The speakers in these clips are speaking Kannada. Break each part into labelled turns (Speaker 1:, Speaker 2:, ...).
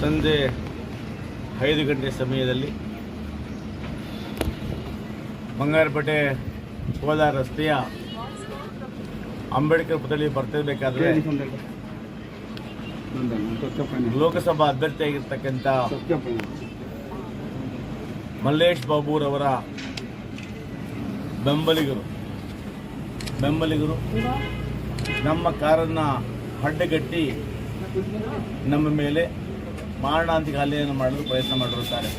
Speaker 1: ಸಂಜೆ ಐದು ಗಂಟೆ ಸಮಯದಲ್ಲಿ ಬಂಗಾರಪೇಟೆ ಕೋಲಾರ ರಸ್ತೆಯ ಅಂಬೇಡ್ಕರ್ ಪುತ್ಥಳಿ ಬರ್ತಿರ್ಬೇಕಾದ್ರೆ ಲೋಕಸಭಾ ಅಭ್ಯರ್ಥಿಯಾಗಿರ್ತಕ್ಕಂಥ ಮಲ್ಲೇಶ್ ಬಾಬುರವರ ಬೆಂಬಲಿಗರು. ಬೆಂಬಲಿಗರು. ನಮ್ಮ ಕಾರನ್ನು ಅಡ್ಡಗಟ್ಟಿ ನಮ್ಮ ಮೇಲೆ ಮಾರಣಾಂತಿಕ ಹಲ್ಲೆಯನ್ನು ಮಾಡಲು ಪ್ರಯತ್ನ ಮಾಡಿರುತ್ತಾರೆ.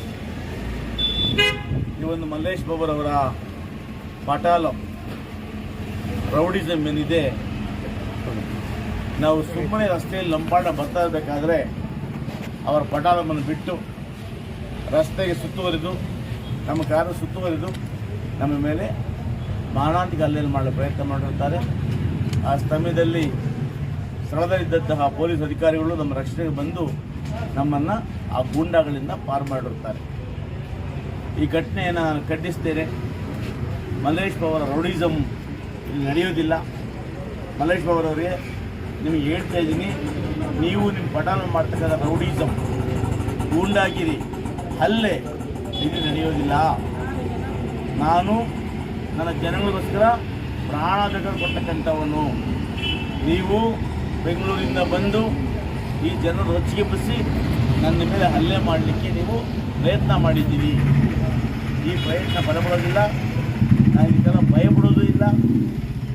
Speaker 1: ಈ ಒಂದು ಮಲ್ಲೇಶ್ ಬಾಬುರವರ ಪಟಾಲ ಪ್ರೌಢಿಸಮ್ ಏನಿದೆ, ನಾವು ಸುಮ್ಮನೆ ರಸ್ತೆಯಲ್ಲಿ ಲಂಬಾಣ ಬರ್ತಾ ಇರಬೇಕಾದ್ರೆ ಅವರ ಪಟಾಲವನ್ನು ಬಿಟ್ಟು ರಸ್ತೆಗೆ ಸುತ್ತುವರಿದು, ನಮ್ಮ ಕಾರು ಸುತ್ತುವರಿದು, ನಮ್ಮ ಮೇಲೆ ಮಾರಣಾಂತಿಕ ಹಲ್ಲೆಯನ್ನು ಮಾಡಲು ಪ್ರಯತ್ನ ಮಾಡಿರುತ್ತಾರೆ. ಆ ಸಮಯದಲ್ಲಿ ಸ್ಥಳದಲ್ಲಿದ್ದಂತಹ ಪೊಲೀಸ್ ಅಧಿಕಾರಿಗಳು ನಮ್ಮ ರಕ್ಷಣೆಗೆ ಬಂದು ನಮ್ಮನ್ನು ಆ ಗೂಂಡಾಗಳಿಂದ ಪಾರು ಮಾಡಿರುತ್ತಾರೆ. ಈ ಘಟನೆಯನ್ನು ನಾನು ಖಂಡಿಸ್ತೇನೆ. ಮಲ್ಲೇಶ್ ಅವರ ರೌಡಿಸಮ್ ಇಲ್ಲಿ ನಡೆಯೋದಿಲ್ಲ ಮಲ್ಲೇಶ್ ಅವರವರಿಗೆ ನಿಮಗೆ ಹೇಳ್ತಾ ಇದ್ದೀನಿ, ನೀವು ನಿಮ್ಮ ಪಠಾಣ ಮಾಡ್ತಕ್ಕಂಥ ರೌಡಿಸಮ್ ಗೂಂಡಾಗಿರಿ. ಹಲ್ಲೆ ಇಲ್ಲಿ ನಡೆಯೋದಿಲ್ಲ ನಾನು ನನ್ನ ಜನಗಳಿಗೋಸ್ಕರ ಪ್ರಾಣ ಬೇಕಾದ್ರೆ ಕೊಡ್ತಕ್ಕಂಥವನು. ನೀವು ಬೆಂಗಳೂರಿಂದ ಬಂದು ಈ ಜನರು ರೊಚ್ಚಿಗೆಬ್ಬಿಸಿ ನನ್ನ ಮೇಲೆ ಹಲ್ಲೆ ಮಾಡಲಿಕ್ಕೆ ನೀವು ಪ್ರಯತ್ನ ಮಾಡಿದ್ದೀರಿ. ಈ ಪ್ರಯತ್ನ ಬರಬರೋದಿಲ್ಲ. ನಾನು ಇದೆಲ್ಲ ಭಯಪಡೋದು ಇಲ್ಲ.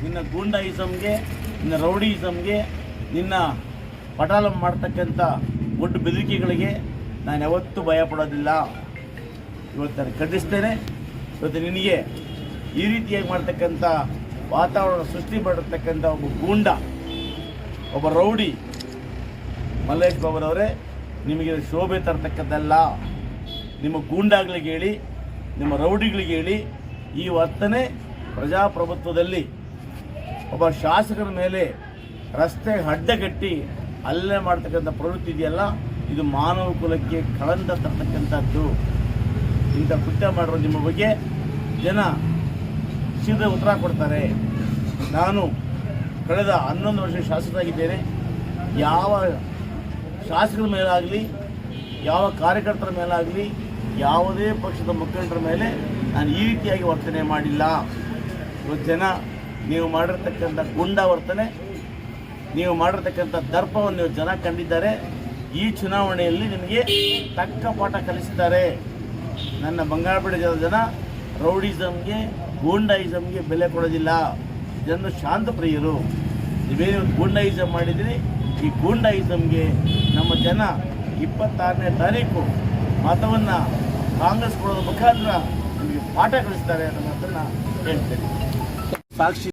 Speaker 1: ನಿನ್ನ ಗೂಂಡಾಯಿಸಮ್ಗೆ ನಿನ್ನ ರೌಡಿಯಿಸಮ್ಗೆ ನಿನ್ನ ಪಟಾಲ ಮಾಡ್ತಕ್ಕಂಥ ಒಟ್ಟು ಬೆದರಿಕೆಗಳಿಗೆ ನಾನು ಯಾವತ್ತೂ ಭಯಪಡೋದಿಲ್ಲ. ಇವತ್ತು ನಾನು ಖಂಡಿಸ್ತೇನೆ. ಇವತ್ತು ನಿನಗೆ ಈ ರೀತಿಯಾಗಿ ಮಾಡ್ತಕ್ಕಂಥ ವಾತಾವರಣ ಸೃಷ್ಟಿ ಮಾಡಿರ್ತಕ್ಕಂಥ ಒಬ್ಬ ಗೂಂಡ, ಒಬ್ಬ ರೌಡಿ ಮಲ್ಲೇಶ್ ಬಾಬುರವರೇ, ನಿಮಗೆ ಶೋಭೆ ತರತಕ್ಕದ್ದಲ್ಲ. ನಿಮ್ಮ ಗೂಂಡಾಗಳಿಗೆ ಹೇಳಿ, ನಿಮ್ಮ ರೌಡಿಗಳಿಗೆ ಹೇಳಿ, ಈ ವರ್ತನೆ ಪ್ರಜಾಪ್ರಭುತ್ವದಲ್ಲಿ ಒಬ್ಬ ಶಾಸಕರ ಮೇಲೆ ರಸ್ತೆ ಅಡ್ಡಗಟ್ಟಿ ಅಲ್ಲೇ ಮಾಡ್ತಕ್ಕಂಥ ಪ್ರವೃತ್ತಿ ಇದೆಯಲ್ಲ, ಇದು ಮಾನವ ಕುಲಕ್ಕೆ ಕಳಂದ ತರ್ತಕ್ಕಂಥದ್ದು. ಇಂಥ ಕೃತ್ಯ ಮಾಡಿರೋ ನಿಮ್ಮ ಬಗ್ಗೆ ಜನ ಸೀದಾ ಉತ್ತರ ಕೊಡ್ತಾರೆ. ನಾನು ಕಳೆದ ಹನ್ನೊಂದು ವರ್ಷ ಶಾಸಕರಾಗಿದ್ದೇನೆ. ಯಾವ ಶಾಸಕರ ಮೇಲಾಗಲಿ, ಯಾವ ಕಾರ್ಯಕರ್ತರ ಮೇಲಾಗಲಿ, ಯಾವುದೇ ಪಕ್ಷದ ಮುಖಂಡರ ಮೇಲೆ ನಾನು ಈ ರೀತಿಯಾಗಿ ವರ್ತನೆ ಮಾಡಿಲ್ಲ. ಇವತ್ತು ಜನ ನೀವು ಮಾಡಿರ್ತಕ್ಕಂಥ ಗುಂಡ ವರ್ತನೆ ನೀವು ಮಾಡಿರ್ತಕ್ಕಂಥ ದರ್ಪವನ್ನು ನೀವು ಜನ ಕಂಡಿದ್ದಾರೆ. ಈ ಚುನಾವಣೆಯಲ್ಲಿ ನಿಮಗೆ ತಕ್ಕ ಪಾಠ ಕಲಿಸಿದ್ದಾರೆ. ನನ್ನ ಬಂಗಾರಪೇಟೆ ಜನ ರೌಡಿಸಮ್ಗೆ ಗೂಂಡಾಯಿಸಮ್ಗೆ ಬೆಲೆ ಕೊಡೋದಿಲ್ಲ. ಜನರು ಶಾಂತ ಪ್ರಿಯರು. ನೀವೇನು ಗೂಂಡಾಯಿಸಮ್ ಮಾಡಿದಿರಿ? ಈ ಗೂಂಡಾಯಿಸಮ್ಗೆ ನಮ್ಮ ಜನ ಇಪ್ಪತ್ತಾರನೇ ತಾರೀಕು ಮತವನ್ನು ಕಾಂಗ್ರೆಸ್ ಕೊಡೋದ್ರ ಮುಖಾಂತರ ನಮಗೆ ಪಾಠ ಕಲಿಸ್ತಾರೆ ಅನ್ನೋ ಮಾತನ್ನು ಹೇಳ್ತೇನೆ. ಸಾಕ್ಷಿ